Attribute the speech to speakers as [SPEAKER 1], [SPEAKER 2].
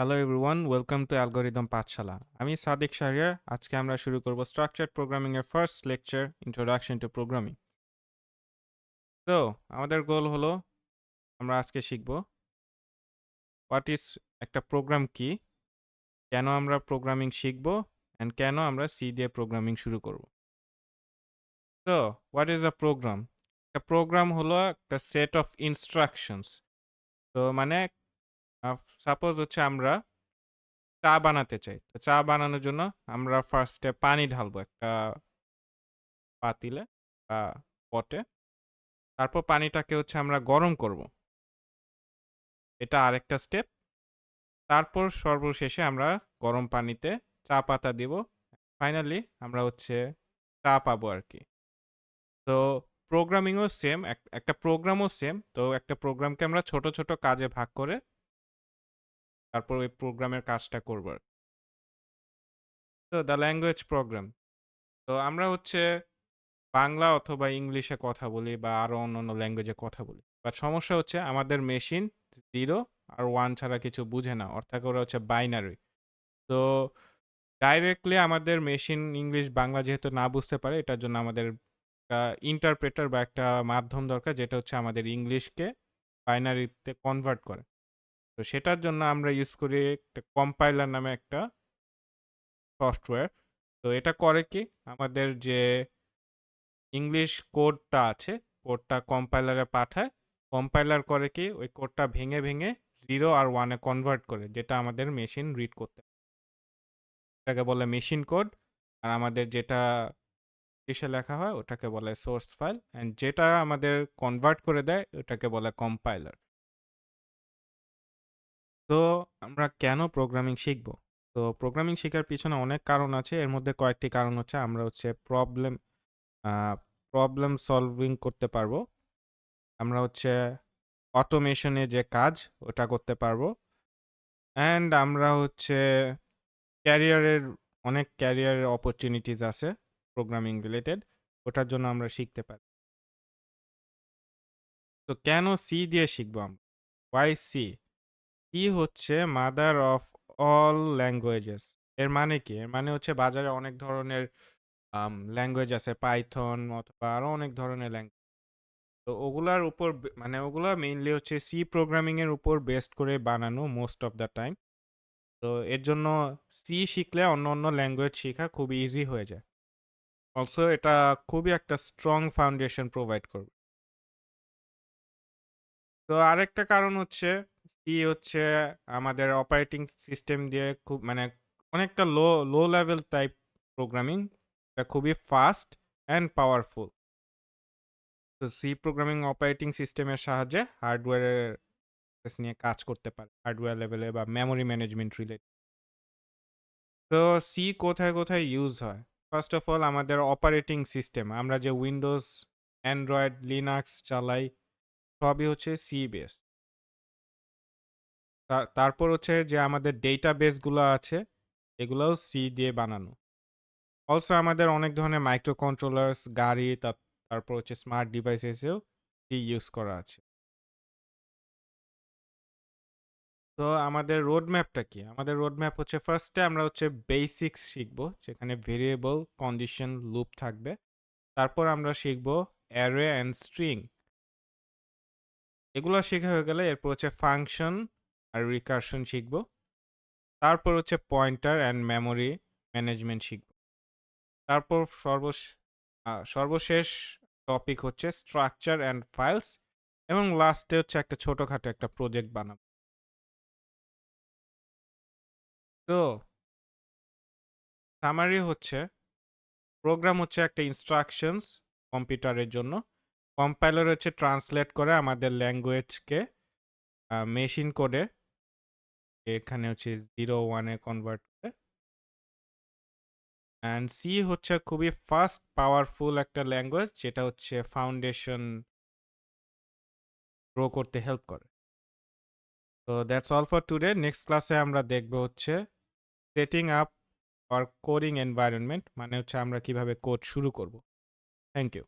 [SPEAKER 1] Hello everyone welcome to algorithm পাঠশালা আমি সাদিক শাহরিয়ার। আজকে আমরা শুরু করব স্ট্রাকচার্ড প্রোগ্রামিং এর first lecture introduction to programming তো আমাদের গোল হলো, আমরা আজকে শিখব হোয়াট ইজ একটা প্রোগ্রাম কি, কেন আমরা প্রোগ্রামিং শিখব অ্যান্ড কেন আমরা সি দিয়ে প্রোগ্রামিং শুরু করব। তো হোয়াট ইজ আ প্রোগ্রাম একটা প্রোগ্রাম হলো একটা সেট অফ ইনস্ট্রাকশনস তো মানে সাপোজ হচ্ছে আমরা চা বানাতে চাই। তো চা বানানোর জন্য আমরা ফার্স্টে পানি ঢালবো একটা পাতিলে বা পটে। তারপর পানিটাকে হচ্ছে আমরা গরম করব। এটা আরেকটা স্টেপ তারপর সর্বশেষে আমরা গরম পানিতে চা পাতা দিব। ফাইনালি আমরা হচ্ছে চা পাবো আর কি তো প্রোগ্রামিংও সেম একটা প্রোগ্রামও সেম তো একটা প্রোগ্রামকে আমরা ছোট ছোট কাজে ভাগ করে তারপর ওই প্রোগ্রামের কাজটা করব তো দ্য ল্যাঙ্গুয়েজ প্রোগ্রাম। তো আমরা হচ্ছে বাংলা অথবা ইংলিশে কথা বলি বা আরও অন্য অন্য ল্যাঙ্গুয়েজে কথা বলি। বাট সমস্যা হচ্ছে আমাদের মেশিন জিরো আর ওয়ান ছাড়া কিছু বুঝে না, অর্থাৎ ওরা হচ্ছে বাইনারি। তো ডাইরেক্টলি আমাদের মেশিন ইংলিশ, বাংলা যেহেতু না বুঝতে পারে, এটার জন্য আমাদের একটা ইন্টারপ্রেটার বা একটা মাধ্যম দরকার, যেটা হচ্ছে আমাদের ইংলিশকে বাইনারিতে কনভার্ট করে। তো সেটার জন্য আমরা ইউজ করি একটা কম্পাইলার নামে একটা সফটওয়্যার তো এটা করে কি? আমাদের যে ইংলিশ কোডটা আছে কোডটা কম্পাইলারে পাঠায়। কম্পাইলার করে কি? ওই কোডটা ভেঙে ভেঙে জিরো আর ওয়ানে কনভার্ট করে, যেটা আমাদের মেশিন রিড করতে এটাকে বলে মেশিন কোড আর আমাদের যেটা ইংলিশে লেখা হয়, ওটাকে বলে সোর্স ফাইল অ্যান্ড যেটা আমাদের কনভার্ট করে দেয়, ওটাকে বলে কম্পাইলার তো আমরা কেন প্রোগ্রামিং শিখব? তো প্রোগ্রামিং শেখার পিছনে অনেক কারণ আছে। এর মধ্যে কয়েকটি কারণ হচ্ছে আমরা হচ্ছে প্রবলেম প্রবলেম সলভিং করতে পারব। আমরা হচ্ছে অটোমেশনে যে কাজ, ওটা করতে পারব। অ্যান্ড আমরা হচ্ছে ক্যারিয়ারের অনেক ক্যারিয়ারের অপরচুনিটিস আছে প্রোগ্রামিং রিলেটেড ওটার জন্য আমরা শিখতে পারি। তো কেন সি দিয়ে শিখব আমরা? ওয়াই সি সি হচ্ছে মাদার অফ অল ল্যাঙ্গুয়েজেস এর মানে কি? এর মানে হচ্ছে বাজারে অনেক ধরনের ল্যাঙ্গুয়েজ আছে পাইথন অথবা আরও অনেক ধরনের ল্যাঙ্গুয়েজ তো ওগুলার উপর মানে ওগুলো মেইনলি হচ্ছে সি প্রোগ্রামিং এর উপর বেস্ট করে বানানো মোস্ট অফ দ্য টাইম তো এর জন্য সি শিখলে অন্য অন্য ল্যাঙ্গুয়েজ শেখা খুব ইজি হয়ে যায়। অলসো এটা খুবই একটা স্ট্রং ফাউন্ডেশন প্রোভাইড করবে। তো আরেকটা কারণ হচ্ছে সি হচ্ছে, আমাদের অপারেটিং সিস্টেম দিয়ে খুব মানে অনেকটা low low level type programming এটা খুবই ফাস্ট অ্যান্ড পাওয়ারফুল তো সি প্রোগ্রামিং অপারেটিং সিস্টেমের সাহায্যে হার্ডওয়্যারের নিয়ে কাজ করতে পারে হার্ডওয়্যার লেভেলে বা মেমোরি ম্যানেজমেন্ট রিলেটেড তো সি কোথায় কোথায় ইউজ হয়? ফার্স্ট অফ অল আমাদের অপারেটিং সিস্টেম আমরা যে উইন্ডোজ অ্যান্ড্রয়েড লিনাক্স চালাই সবই হচ্ছে সি বেস তারপর হচ্ছে যে আমাদের ডেটা বেসগুলো আছে, এগুলোও সি দিয়ে বানানো। অলসো আমাদের অনেক ধরনের মাইক্রো কন্ট্রোলার্স গাড়ি তারপর হচ্ছে স্মার্ট ডিভাইসেসেও সি ইউজ করা আছে। তো আমাদের রোড ম্যাপটা কি? আমাদের রোড ম্যাপ হচ্ছে ফার্স্টে আমরা হচ্ছে বেসিক্স শিখব যেখানে ভেরিয়েবল কন্ডিশন লুপ থাকবে। তারপর আমরা শিখব অ্যারে অ্যান্ড স্ট্রিং এগুলো শেখা হয়ে গেলে এরপর হচ্ছে ফাংশন আর রিকারশন শিখব। তারপর হচ্ছে পয়েন্টার অ্যান্ড মেমোরি ম্যানেজমেন্ট শিখব। তারপর সর্বশ সর্বশেষ টপিক হচ্ছে স্ট্রাকচার অ্যান্ড ফাইলস এবং লাস্টে হচ্ছে একটা ছোটোখাটো একটা প্রজেক্ট বানাবো। তো সামারি হচ্ছে প্রোগ্রাম হচ্ছে একটা ইনস্ট্রাকশনস কম্পিউটারের জন্য। কম্পাইলার হচ্ছে ট্রান্সলেট করে আমাদের ল্যাঙ্গুয়েজকে মেশিন কোডে এখানে হচ্ছে জিরো ওয়ানে কনভার্ট করে। অ্যান্ড সি হচ্ছে খুবই ফাস্ট পাওয়ারফুল একটা ল্যাঙ্গুয়েজ যেটা হচ্ছে ফাউন্ডেশন গ্রো করতে হেল্প করে। তো that's all for today next ক্লাসে আমরা দেখব হচ্ছে সেটিং আপ আর কোডিং এনভায়রনমেন্ট মানে হচ্ছে আমরা কীভাবে কোড শুরু করব। Thank you